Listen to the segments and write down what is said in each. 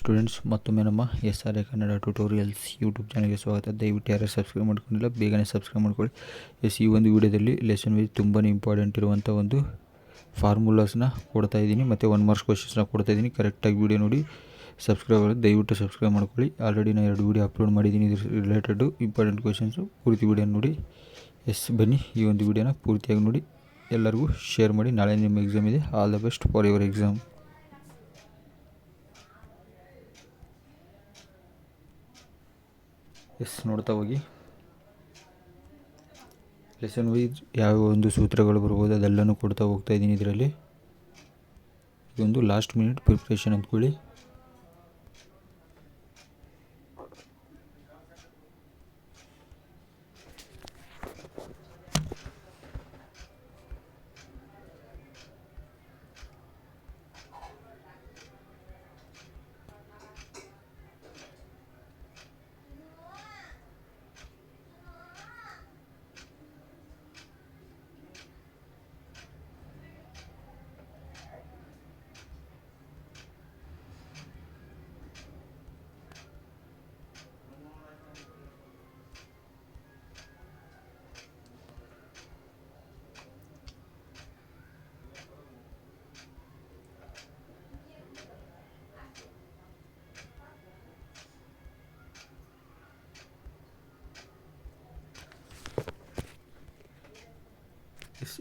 Students, ಮತ್ತೊಮ್ಮೆ ನಮ್ಮ S R A Kannada tutorials YouTube ಚಾನಲ್ಗೆ ಸ್ವಾಗತ. ದಯವಿಟ್ಟು ಯಾರು ಸಬ್ಸ್ಕ್ರೈಬ್ ಮಾಡ್ಕೊಂಡಿಲ್ಲ, ಬೇಗನೆ ಸಬ್ಸ್ಕ್ರೈಬ್ ಮಾಡ್ಕೊಳ್ಳಿ. ಎಸ್, ಈ ಒಂದು ವಿಡಿಯೋದಲ್ಲಿ ಲೆಸನ್ ವೈಸ್ ತುಂಬಾ ಇಂಪಾರ್ಟೆಂಟ್ ಇರುವಂಥ ಒಂದು ಫಾರ್ಮುಲಾಸ್ನ ಕೊಡ್ತಾ ಇದ್ದೀನಿ. ಮತ್ತು ಒನ್ ಮಾರ್ಕ್ಸ್ ಕ್ವಶನ್ಸ್ನ ಕೊಡ್ತಾ ಇದ್ದೀನಿ. ಕರೆಕ್ಟಾಗಿ ವಿಡಿಯೋ ನೋಡಿ ಸಬ್ಸ್ಕ್ರೈಬ್ ಆಗೋದು ದಯವಿಟ್ಟು ಸಬ್ಸ್ಕ್ರೈಬ್ ಮಾಡ್ಕೊಳ್ಳಿ. ಆಲ್ರೆಡಿ ನಾನು ಎರಡು ವಿಡಿಯೋ ಅಪ್ಲೋಡ್ ಮಾಡಿದ್ದೀನಿ. ಇದ್ರ ರಿಲೇಟೆಡು ಇಂಪಾರ್ಟೆಂಟ್ ಕ್ವಶನ್ಸು ಪೂರ್ತಿ ವಿಡಿಯೋ ನೋಡಿ, ಎಸ್, ಬನ್ನಿ. ಈ ಒಂದು ವಿಡಿಯೋನ ಪೂರ್ತಿಯಾಗಿ ನೋಡಿ. ಎಲ್ಲರಿಗೂ ಶೇರ್ ಮಾಡಿ. ನಾಳೆ ನಿಮ್ಮ ಎಕ್ಸಾಮ್ ಇದೆ. All the best for your exam yes, ನೋಡ್ತಾ ಹೋಗಿ. ಲೆಸನ್ ವೈಸ್ ಯಾವ ಒಂದು ಸೂತ್ರಗಳು ಬರ್ಬೋದು ಅದೆಲ್ಲನೂ ಕೊಡ್ತಾ ಹೋಗ್ತಾ ಇದ್ದೀನಿ ಇದರಲ್ಲಿ. ಇದೊಂದು ಲಾಸ್ಟ್ ಮಿನಿಟ್ ಪ್ರಿಪ್ರೇಷನ್ ಅಂದ್ಕೊಳ್ಳಿ.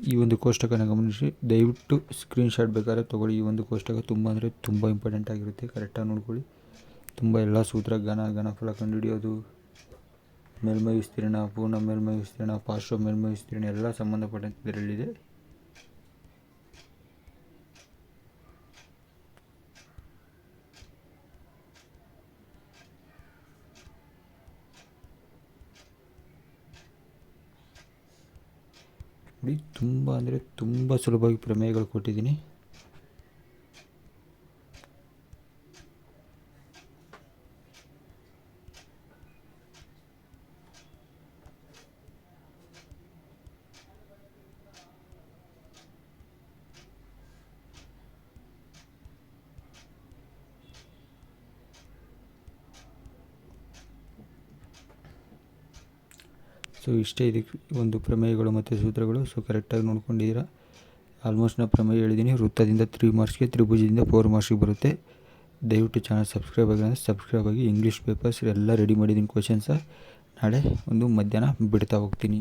ಈ ಒಂದು ಕೋಷ್ಟಕನ ಗಮನಿಸಿ. ದಯವಿಟ್ಟು ಸ್ಕ್ರೀನ್ಶಾಟ್ ಬೇಕಾದ್ರೆ ತೊಗೊಳ್ಳಿ. ಈ ಒಂದು ಕೋಷ್ಟಕ ತುಂಬ ಅಂದರೆ ತುಂಬ ಇಂಪಾರ್ಟೆಂಟ್ ಆಗಿರುತ್ತೆ. ಕರೆಕ್ಟಾಗಿ ನೋಡ್ಕೊಳ್ಳಿ. ತುಂಬ ಎಲ್ಲ ಸೂತ್ರ ಘನ ಘನಫಲ ಕಂಡುಹಿಡಿಯೋದು. ಮೇಲ್ಮೈ ವಿಸ್ತೀರ್ಣ, ಪೂರ್ಣ ಮೇಲ್ಮೈ ವಿಸ್ತೀರ್ಣ, ಪಾರ್ಶ್ವ ಮೇಲ್ಮೈ ವಿಸ್ತೀರ್ಣ ಎಲ್ಲ ಸಂಬಂಧಪಟ್ಟಂತೆ ಇದರಲ್ಲಿದೆ. ನೋಡಿ ತುಂಬ ಅಂದರೆ ತುಂಬ ಸುಲಭವಾಗಿ ಪ್ರಮೇಯಗಳು ಕೊಟ್ಟಿದ್ದೀನಿ. ಸೊ, ಇಷ್ಟೇ ಇದಕ್ಕೆ ಒಂದು ಪ್ರಮೇಯಗಳು ಮತ್ತು ಸೂತ್ರಗಳು. ಸೊ ಕರೆಕ್ಟಾಗಿ ನೋಡ್ಕೊಂಡಿದ್ದೀರಾ? ಆಲ್ಮೋಸ್ಟ್ ನಾನು ಪ್ರಮೇಯ ಹೇಳಿದ್ದೀನಿ. ವೃತ್ತದಿಂದ ತ್ರೀ ಮಾರ್ಕ್ಸ್ಗೆ ತ್ರಿಭುಜದಿಂದ ಫೋರ್ ಮಾರ್ಕ್ಸ್ಗೆ ಬರುತ್ತೆ. ದಯವಿಟ್ಟು ಚಾನಲ್ ಸಬ್ಸ್ಕ್ರೈಬ್ ಆಗಿ ಅಂದರೆ ಸಬ್ಸ್ಕ್ರೈಬ್ ಆಗಿ ಇಂಗ್ಲೀಷ್ ಪೇಪರ್ಸ್ ಎಲ್ಲ ರೆಡಿ ಮಾಡಿದ್ದೀನಿ ಕ್ವಶನ್ಸ ನಾಳೆ ಒಂದು ಮಧ್ಯಾಹ್ನ ಬಿಡ್ತಾ ಹೋಗ್ತೀನಿ.